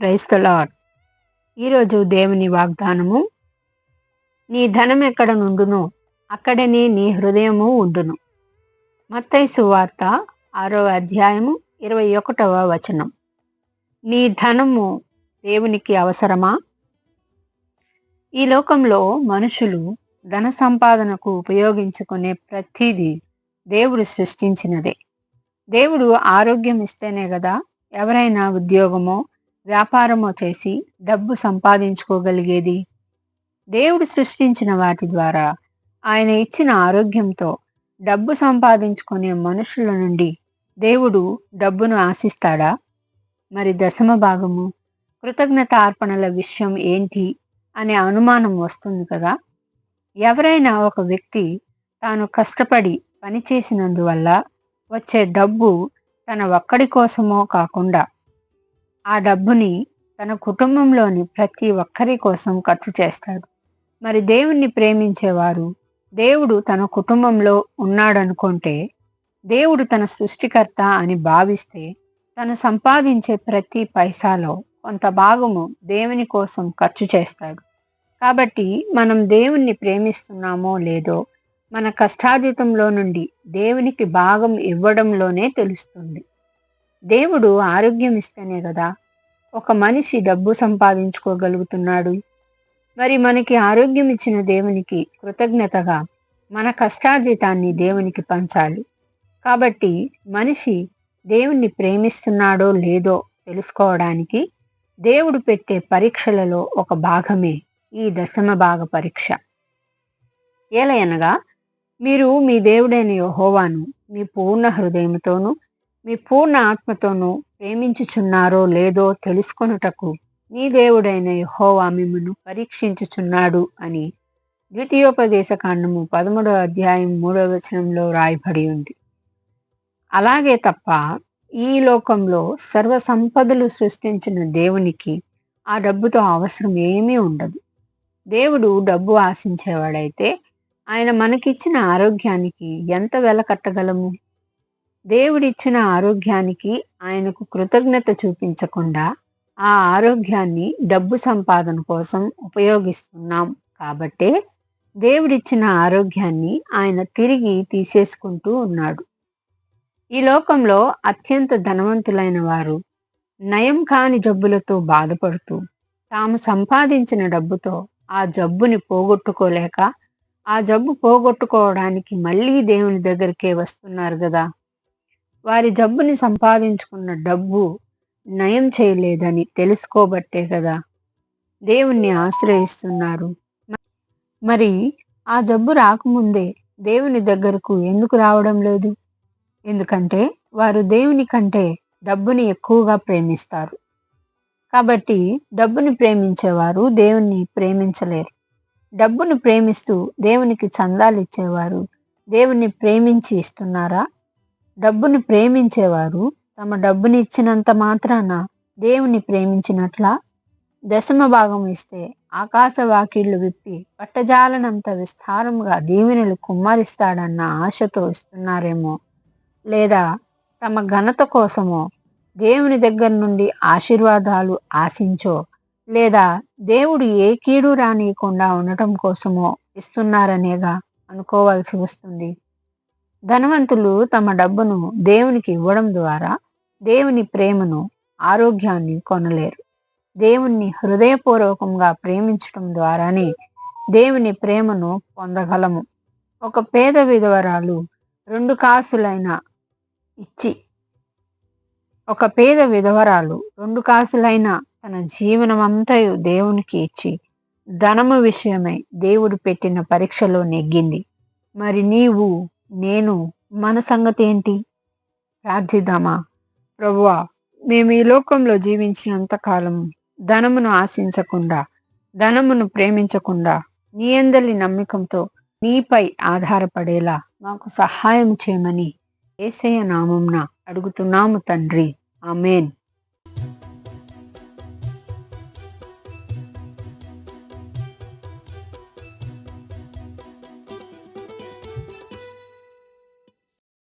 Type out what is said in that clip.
క్రైస్తలాడ్ ఈరోజు దేవుని వాగ్దానము నీ ధనం ఎక్కడ నుండును అక్కడనే నీ హృదయము ఉండును. మత్తైసు వార్త ఆరవ అధ్యాయము ఇరవై ఒకటవ వచనం. నీ ధనము దేవునికి అవసరమా? ఈ లోకంలో మనుషులు ధన సంపాదనకు ఉపయోగించుకునే ప్రతిదీ దేవుడు సృష్టించినదే. దేవుడు ఆరోగ్యం ఇస్తేనే కదా ఎవరైనా ఉద్యోగమో వ్యాపారమో చేసి డబ్బు సంపాదించుకోగలిగేది? దేవుడు సృష్టించిన వాటి ద్వారా ఆయన ఇచ్చిన ఆరోగ్యంతో డబ్బు సంపాదించుకునే మనుషుల నుండి దేవుడు డబ్బును ఆశిస్తాడా? మరి దశమ భాగము కృతజ్ఞత అర్పణల విషయం ఏంటి అనే అనుమానం వస్తుంది కదా? ఎవరైనా ఒక వ్యక్తి తాను కష్టపడి పనిచేసినందువల్ల వచ్చే డబ్బు తన ఒక్కడి కోసమో కాకుండా ఆ డబ్బుని తన కుటుంబంలోని ప్రతి ఒక్కరి కోసం ఖర్చు చేస్తాడు. మరి దేవుణ్ణి ప్రేమించేవారు దేవుడు తన కుటుంబంలో ఉన్నాడనుకుంటే దేవుడు తన సృష్టికర్త అని భావిస్తే తను సంపాదించే ప్రతి పైసాలో కొంత భాగము దేవుని కోసం ఖర్చు చేస్తాడు. కాబట్టి మనం దేవుణ్ణి ప్రేమిస్తున్నామో లేదో మన కష్టాజితంలో నుండి దేవునికి భాగం ఇవ్వడంలోనే తెలుస్తుంది. దేవుడు ఆరోగ్యం ఇస్తేనే కదా ఒక మనిషి డబ్బు సంపాదించుకోగలుగుతున్నాడు. మరి మనకి ఆరోగ్యం ఇచ్చిన దేవునికి కృతజ్ఞతగా మన కష్టార్జితాన్ని దేవునికి పంచాలి. కాబట్టి మనిషి దేవుణ్ణి ప్రేమిస్తున్నాడో లేదో తెలుసుకోవడానికి దేవుడు పెట్టే పరీక్షలలో ఒక భాగమే ఈ దశమ భాగ పరీక్ష. ఏలయనగా మీరు మీ దేవుడైన యహోవాను మీ పూర్ణ హృదయంతోనూ మీ పూర్ణ ఆత్మతోనూ ప్రేమించుచున్నారో లేదో తెలుసుకొనుటకు నీ దేవుడైన యహోవా మిమ్మను పరీక్షించుచున్నాడు అని ద్వితీయోపదేశ కాండము పదమూడవ అధ్యాయం మూడవ వచనంలో రాయబడి ఉంది. అలాగే తప్ప ఈ లోకంలో సర్వ సంపదలు సృష్టించిన దేవునికి ఆ డబ్బుతో అవసరం ఏమీ ఉండదు. దేవుడు డబ్బు ఆశించేవాడైతే ఆయన మనకిచ్చిన ఆరోగ్యానికి ఎంత వెల కట్టగలము? దేవుడిచ్చిన ఆరోగ్యానికి ఆయనకు కృతజ్ఞత చూపించకుండా ఆ ఆరోగ్యాన్ని డబ్బు సంపాదన కోసం ఉపయోగిస్తున్నాం. కాబట్టే దేవుడిచ్చిన ఆరోగ్యాన్ని ఆయన తిరిగి తీసేసుకుంటూ ఉన్నాడు. ఈ లోకంలో అత్యంత ధనవంతులైన వారు నయం కాని జబ్బులతో బాధపడుతూ తాము సంపాదించిన డబ్బుతో ఆ జబ్బుని పోగొట్టుకోలేక ఆ జబ్బు పోగొట్టుకోవడానికి మళ్ళీ దేవుని దగ్గరికే వస్తున్నారు కదా. వారి జబ్బుని సంపాదించుకున్న డబ్బు నయం చేయలేదని తెలుసుకోబట్టే కదా. దేవుణ్ణి ఆశ్రయిస్తున్నారు. మరి ఆ జబ్బు రాకముందే దేవుని దగ్గరకు ఎందుకు రావడం లేదు? ఎందుకంటే వారు దేవుని కంటే డబ్బుని ఎక్కువగా ప్రేమిస్తారు. కాబట్టి డబ్బుని ప్రేమించేవారు దేవుణ్ణి ప్రేమించలేరు. డబ్బును ప్రేమిస్తూ దేవునికి చందాలు ఇచ్చేవారు దేవుణ్ణి ప్రేమించి ఇస్తున్నారా? డబ్బును ప్రేమించేవారు తమ డబ్బుని ఇచ్చినంత మాత్రాన దేవుని ప్రేమించినట్ల దశమ భాగం ఇస్తే ఆకాశ వాకిళ్ళు విప్పి పట్టజాలనంత విస్తారంగా దీవెనలు కుమ్మరిస్తాడన్న ఆశతో ఇస్తున్నారేమో. లేదా తమ ఘనత కోసమో దేవుని దగ్గర నుండి ఆశీర్వాదాలు ఆశించో లేదా దేవుడు ఏ కీడు రానియకుండా ఉండటం కోసమో ఇస్తున్నారనేగా అనుకోవాల్సి వస్తుంది. ధనవంతులు తమ డబ్బును దేవునికి ఇవ్వడం ద్వారా దేవుని ప్రేమను ఆరోగ్యాన్ని కొనలేరు. దేవుణ్ణి హృదయపూర్వకంగా ప్రేమించడం ద్వారానే దేవుని ప్రేమను పొందగలము. ఒక పేద విధవరాలు రెండు కాసులైన ఇచ్చి ఒక పేద విధవరాలు రెండు కాసులైన తన జీవనమంతయు దేవునికి ఇచ్చి ధనము విషయమై దేవుడు పెట్టిన పరీక్షలో నెగ్గింది. మరి నీవు నేను మన సంగతి ఏంటి ప్రార్థిద్దామా? ప్రభువా మేము ఈ లోకంలో జీవించినంత కాలం ధనమును ఆశించకుండా ధనమును ప్రేమించకుండా నీ అందరి నమ్మకంతో నీపై ఆధారపడేలా మాకు సహాయం చేయమని ఏసయ నామంన అడుగుతున్నాము తండ్రి. ఆమెన్.